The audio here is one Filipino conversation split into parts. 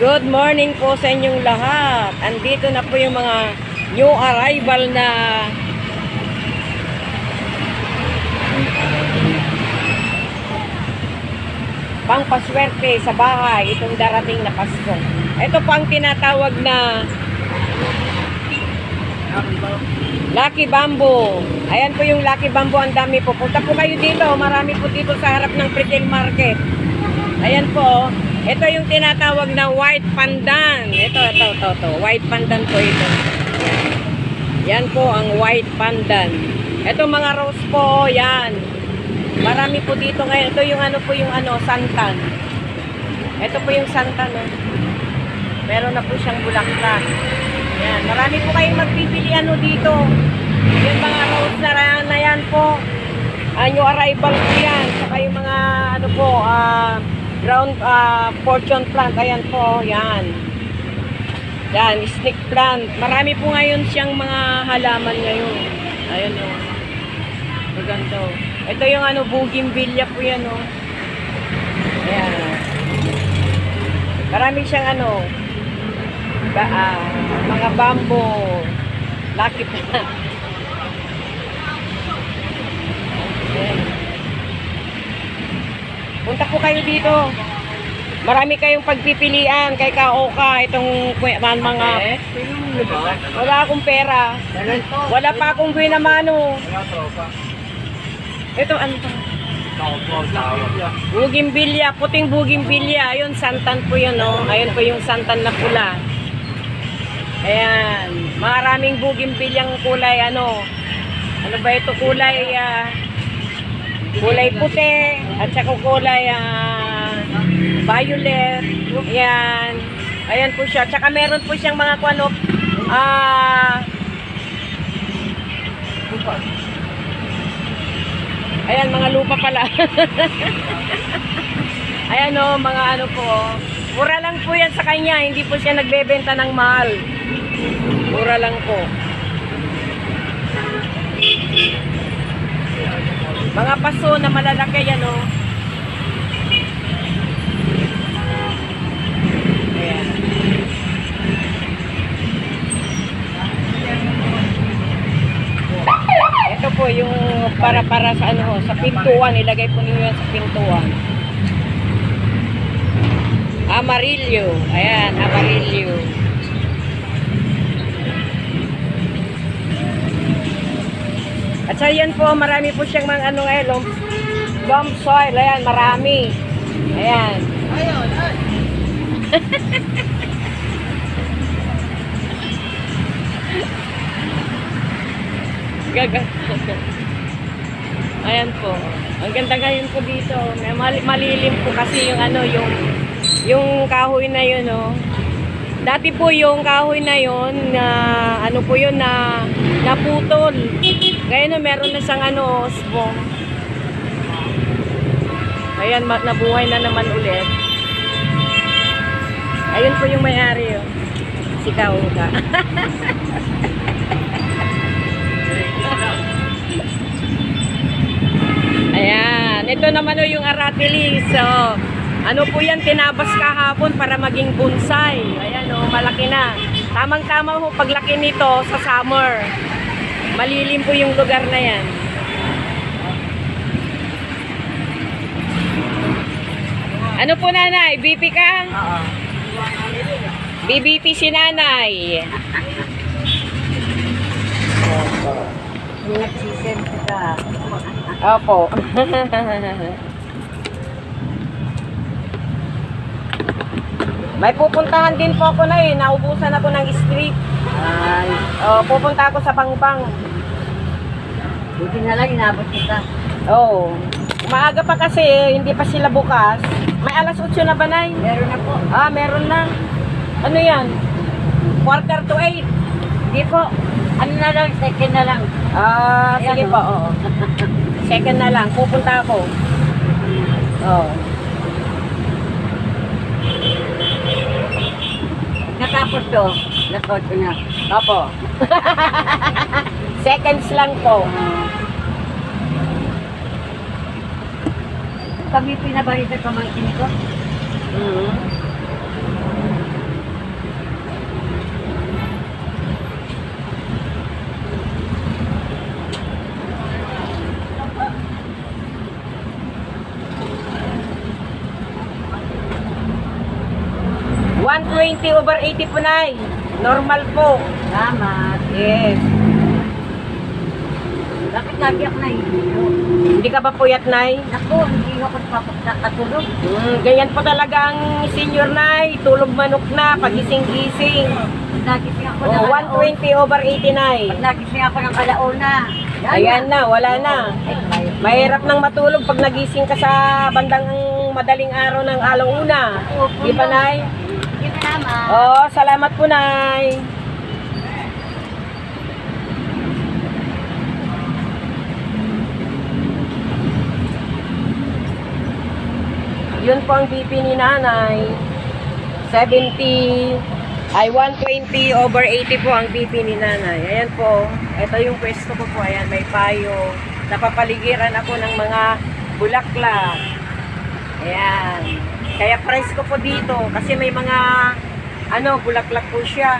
Good morning po sa inyong lahat. Andito na po yung mga new arrival na pangpaswerte sa bahay itong darating na Pasko. Ito po ang tinatawag na Lucky Bamboo. Ayan po yung Lucky Bamboo. Ang dami po. Punta po kayo dito. Marami po dito sa harap ng retail market. Ayan po. Ito yung tinatawag na white pandan. Ito, ito, ito, ito. White pandan po ito. Yan. Po ang white pandan. Ito mga rose po. Yan. Marami po dito ngayon. Ito yung ano po yung ano, santan. Ito po yung santan. Oh. Meron na po siyang bulaklak. Yan. Marami po kayong magpipili ano dito. Yung mga rose na, na yan po. Uh, arrival po yan. Saka yung mga ano po, ground ah, fortune plant. Ayan po. Yan. Yan. Snake plant. Marami po ngayon siyang mga halaman ngayon. Ayan o. Maganda. oh. Ito yung ano, bougainvillea po yan o. Ayan. Marami siyang ano, ba, ah, mga bamboo, lucky plant. Ayan. Punta po kayo dito. Marami kayong pagpipilian kay Kaoka itong man- mga wala akong pera. Wala pa akong binamano. Ito ano to? Bugimbilya, puting bugimbilya. Ayun, santan po yun, no? Ayun po yung santan na pula. Ayan. Maraming bugimbilyang kulay, ano? Ano ba ito? Kulay, ah, kulay puti. At saka kulay, ah, violet. Ayan. Ayan po siya. Tsaka meron po siyang mga kuano, ah, Ayan, mga lupa pala. Ayan o, mga ano po. Mura lang po yan sa kanya. Hindi po siya nagbebenta ng mahal. Mura lang po. Mga paso na malalaki yan o. Ayan. Ito po yung para para sa ano sa pintuan, ilagay po niyo yan sa pintuan. Amarillo. Ayan, amarillo. At sa yan po, marami po siyang mga ano ngayon, lump, lump soil. Ayan, marami. Ayan. Gaga. Ayan po. Ang ganda ngayon po dito. May mali- malilim po kasi yung ano, yung yung kahoy na yun, no. Dati po yung kahoy na yun, na ano po yun, na naputol. Ngayon na meron na siyang ano, spong. Ayan, nabuhay na naman ulit. Ayun po yung may-ari, oh. Si Kauka. Ayan. Ito naman o yung aratilis. So, ano po yan, tinabas kahapon para maging bonsai. Ayan o, malaki na. Tamang-tama ho paglaki nito sa summer. Malilim po yung lugar na yan. Ano po nanay? BP ka? Oo. BBP si nanay. Opo. May pupuntahan din po ako na eh. Naubusan ako ng street. Ay, Oh, pupunta ako sa Pangbang. Buti na lang inabot kita. Oh. Maaga pa kasi, hindi pa sila bukas. May alas 8 na ba, Nay? Meron na po. Ah, meron na. Ano yan? Quarter to 8. Hindi po. Ano na lang, second na lang. Ah, Ayan, sige oh. po, oo. Second na lang, pupunta ako. Oh. Natapos to. Nakoto na. Opo. Seconds lang po. Kami pinabalita sa pamangkin ko. Mm-hmm. Twenty over eighty po na Normal po. Salamat. Yes. Lagi ako nahihilo? Hindi ka ba puyat, Nay? Naku, hindi ako papagkakatulog. Mm, ganyan po talaga ang senior, Nay. Tulog manok na, pagising-gising. Nagising ako ng Oh, alauna. 120 over 80, Nay. Pag nagising ako ng alauna. yan Ayan na, wala na. Mahirap nang matulog pag nagising ka sa bandang madaling araw ng alauna. Di ba. Nay? Na naman. Oo, salamat po, Nay. Yun po ang BP ni Nanay. 70, ay 120 over 80 po ang BP ni Nanay. Ayan po. Ito yung pwesto ko po. Ayan, may payo. Napapaligiran ako ng mga bulaklak. Ayan. Kaya price ko po dito kasi may mga ano, bulaklak po siya.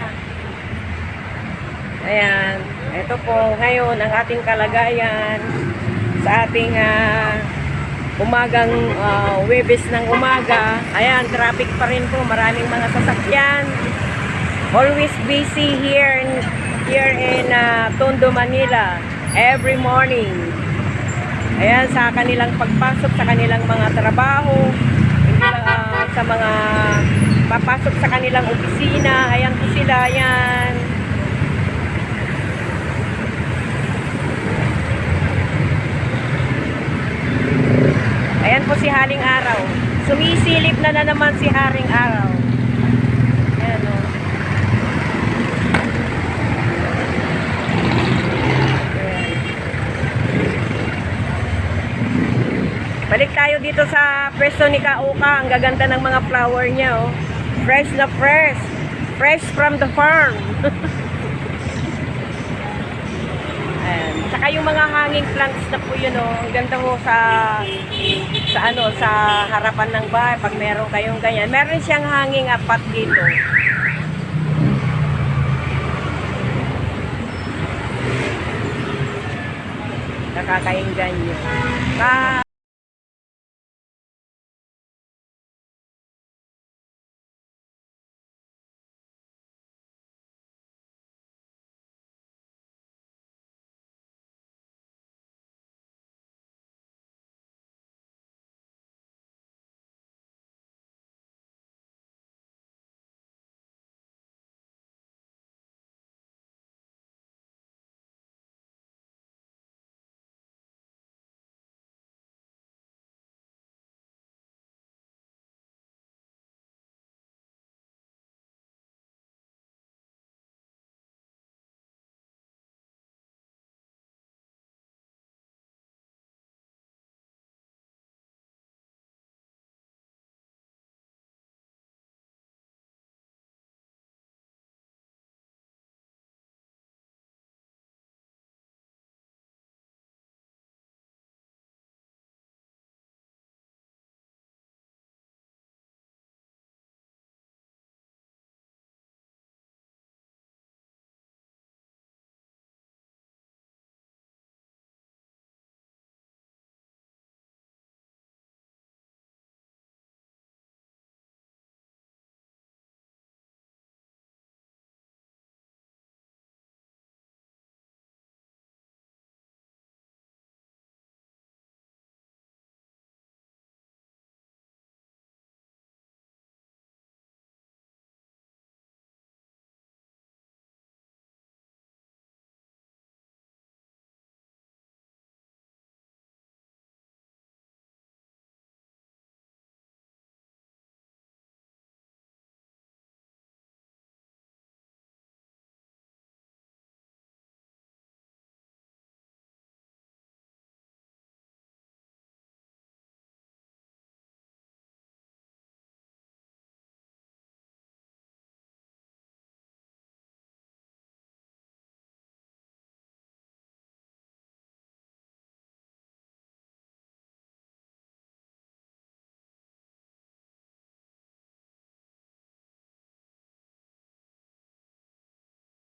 Ayan. Ito po ngayon ang ating kalagayan sa ating ah, umagang ah, Webes ng umaga. Ayan, traffic pa rin po. Maraming mga sasakyan. Always busy here in, here in ah, Tondo, Manila. Every morning. Ayan, sa kanilang pagpasok sa kanilang mga trabaho, hindi lang ah, sa mga papasok sa kanilang opisina. Ayan po sila, ayan. Ayan po si Haring Araw. Sumisilip na na naman si Haring Araw. Ayan o. Ayan. Balik tayo dito sa pwesto ni Kauka. Ang gaganda ng mga flower niya oh. Fresh na fresh. Fresh from the farm. Ayan. Saka yung mga hanging plants na po yun oh. Ang ganda ho sa sa ano sa harapan ng bahay pag meron kayong ganyan. Meron siyang hanging apat dito. Nakakainggan yun. Ah,